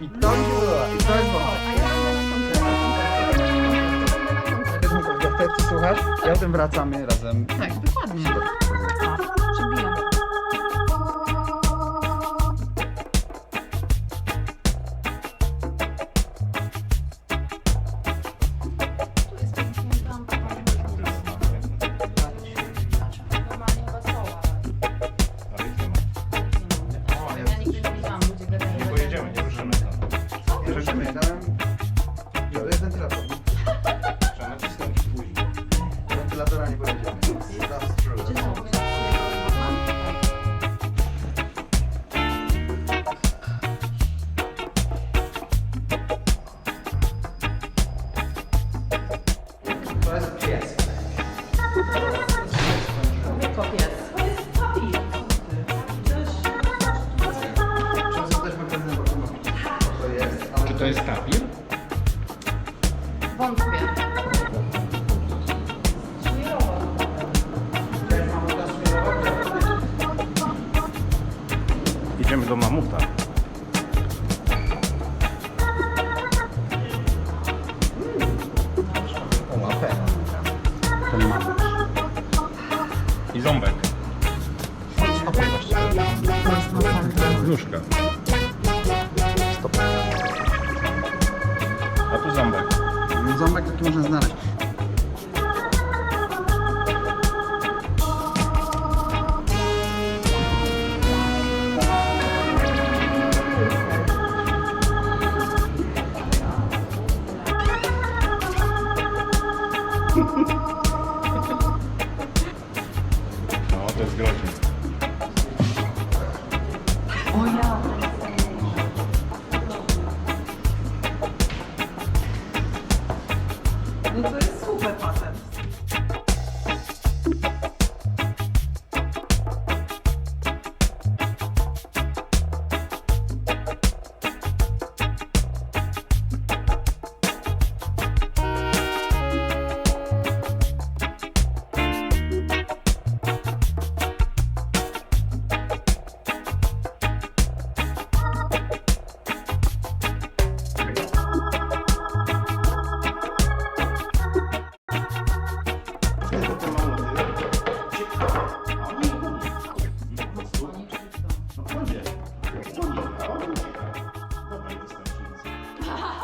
I to jest będę na koncercie. To na koncercie. To wtedy słuchasz, ja potem wracamy razem. Tak, dokładnie. To jest tapir? Wątpię. Idziemy do mamuta. Ten mamut. I ząbek. Nóżka. Stop. A tu ząbek. Ząbek taki można znaleźć. No, to Thank you.